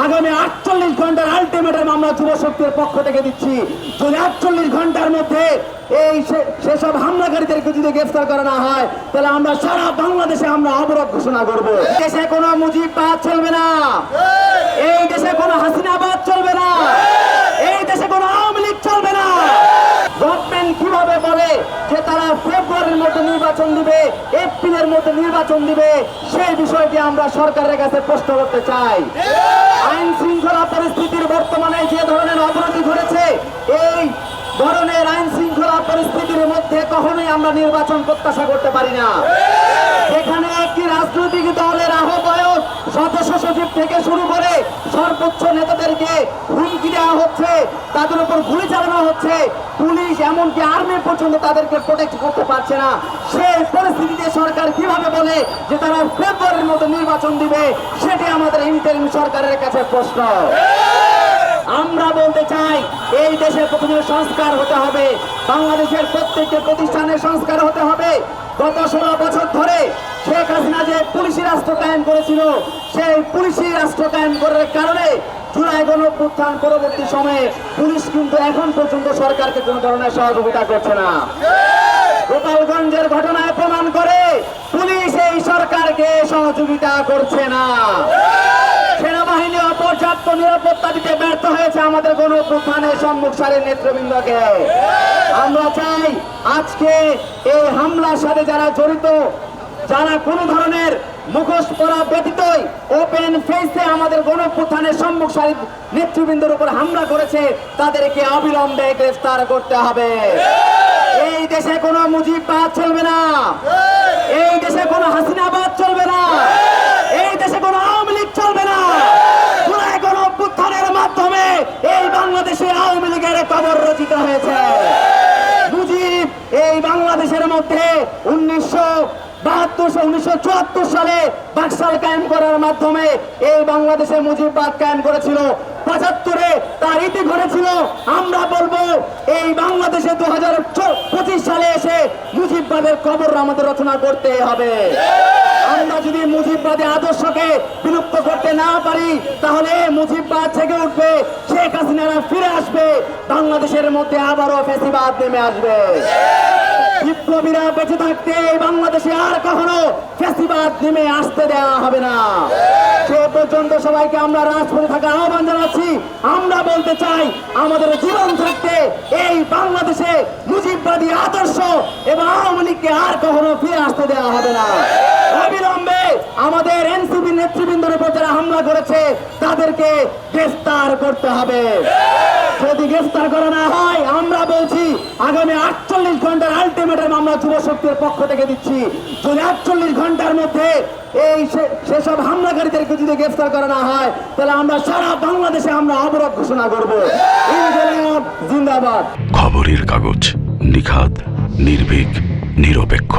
আগামী আটচল্লিশ ঘণ্টার আলটিমেটাম আমরা যুব শক্তির পক্ষ থেকে দিচ্ছি। যদি আটচল্লিশ ঘণ্টার মধ্যে এই সেসব হামলাকারীদেরকে যদি গ্রেফতার করা না হয়, তাহলে আমরা সারা বাংলাদেশে আমরা অবরোধ ঘোষণা করব। দেশে কোনো মুজিববাদ চলবে না। এই দেশে কোনো হাসিনাবাদ চলবে না। এই দেশে কোনো আওয়ামী লীগ চলবে না। গভর্নমেন্ট কীভাবে বলে যে তারা ফেব্রুয়ারির মধ্যে নির্বাচন দিবে এপ্রিলের মধ্যে নির্বাচন দিবে, সেই বিষয়টি আমরা সরকারের কাছে প্রশ্ন করতে চাই। আইন শৃঙ্খলা পরিস্থিতির বর্তমানে যে ধরনের অবনতি ঘটেছে এই ধরনের আইন শৃঙ্খলা পরিস্থিতির মধ্যে কখনোই আমরা নির্বাচন প্রত্যাশা করতে পারি না। এখানে একটি রাজনৈতিক দলের আহ্বায়ক সদস্য সচিব থেকে শুরু করে সর্বোচ্চ নেতাদেরকে হুমকি দেওয়া হচ্ছে, তাদের উপর গুলি চালানো হচ্ছে। পুলিশ এমনকি আর্মি পর্যন্ত তাদেরকে প্রোটেক্ট করতে পারছে না। সেই পরিস্থিতিতে সরকার কীভাবে বলে যে তারা ফেব্রুয়ারির মতো নির্বাচন দিবে, সেটি আমাদের ইন্টারিম সরকারের কাছে প্রশ্ন। আমরা বলতে চাই, এই দেশে প্রথমে সংস্কার হতে হবে, বাংলাদেশের প্রত্যেকটি প্রতিষ্ঠানের সংস্কার হতে হবে। গত ষোলো বছর ধরে শেখ হাসিনা যে পুলিশি রাষ্ট্র কায়েম করেছিল। সেই পুলিশি রাষ্ট্র কায়েম করার কারণে জুলাই গণপ্রত্থান পরবর্তী সময়ে পুলিশ কিন্তু এখন পর্যন্ত সরকারকে কোনো ধরনের সহযোগিতা করছে না। গোপালগঞ্জের ঘটনায় প্রমাণ করে পুলিশ এই সরকারকে সহযোগিতা করছে না। সেনাবাহিনী অপর্যাপ্ত নিরাপত্তা দিতে ব্যর্থ হয়েছে আমাদের গণপ্রধানের সম্মুখ সারের নেতৃবৃন্দকে। আমরা চাই আজকে এই হামলার সাথে যারা জড়িত, যারা কোনো ধরনের মুখোশ পরা ব্যতীতই ওপেন ফেসে আমাদের গণপ্রধানের সম্মুখ সারির নেতৃবৃন্দের উপর হামলা করেছে তাদেরকে অবিলম্বে গ্রেফতার করতে হবে। এই দেশে কোনো মুজিববাদ চলবে না। এই দেশে কোনো হাসিনাবাদ চলবে না। এই দেশে কোনো আওয়ামী লীগ চলবে না। জুলাই গণ অভ্যুত্থানের মাধ্যমে এই বাংলাদেশে আওয়ামী লীগের কবর রচিত হয়েছে। মুজিব এই বাংলাদেশের মধ্যে উনিশশো বাহাত্তর উনিশশো চুয়াত্তর সালে বাকশাল কায়েম করার মাধ্যমে এই বাংলাদেশে মুজিববাদ কায়েম করেছিল। পঁচাত্তরে তার ইতি ঘটেছিল। আমরা বলব, এই বাংলাদেশে দু হাজার পঁচিশ সালে এসে মুজিববাদের কবর আমাদের রচনা করতে হবে। আমরা যদি মুজিববাদী আদর্শকে বিলুপ্ত করতে না পারি, তাহলে মুজিববাদ থেকে উঠবে, শেখ হাসিনারা ফিরে আসবে, বাংলাদেশের মধ্যে আবারও ফেসিবাদ নেমে আসবে। বিপ্লবীরা বেঁচে থাকতে বাংলাদেশে আর কখনো ফেসিবাদ নেমে আসতে দেওয়া হবে না। সে পর্যন্ত সবাইকে আমরা রাজপথে থাকা আহ্বান জানাচ্ছি। আমরা বলতে চাই, আমাদের জীবন থাকতে এই বাংলাদেশে মুজিববাদী আদর্শ এবং আওয়ামী লীগকে আর কখনো ফিরে আসতে দেওয়া হবে না। অবিলম্বে আমাদের এনসিপি নেতৃবৃন্দের উপর যারা হামলা করেছে, তাদেরকে গ্রেফতার করতে হবে। যদি গ্রেফতার করা না হয়, আমরা বলছি, আগামী আটচল্লিশ ঘণ্টার আলটিমেটাম মামলা যুব শক্তির পক্ষ থেকে দিচ্ছি। যদি আটচল্লিশ ঘণ্টার মধ্যে এই সেসব হামলাকারীদেরকে যদি গ্রেফতার করা না হয়, তাহলে আমরা সারা বাংলাদেশে আমরা অবরোধ ঘোষণা করব। জিন্দাবাদ। খবরের কাগজ নিখাদ, নির্ভীক, নিরপেক্ষ।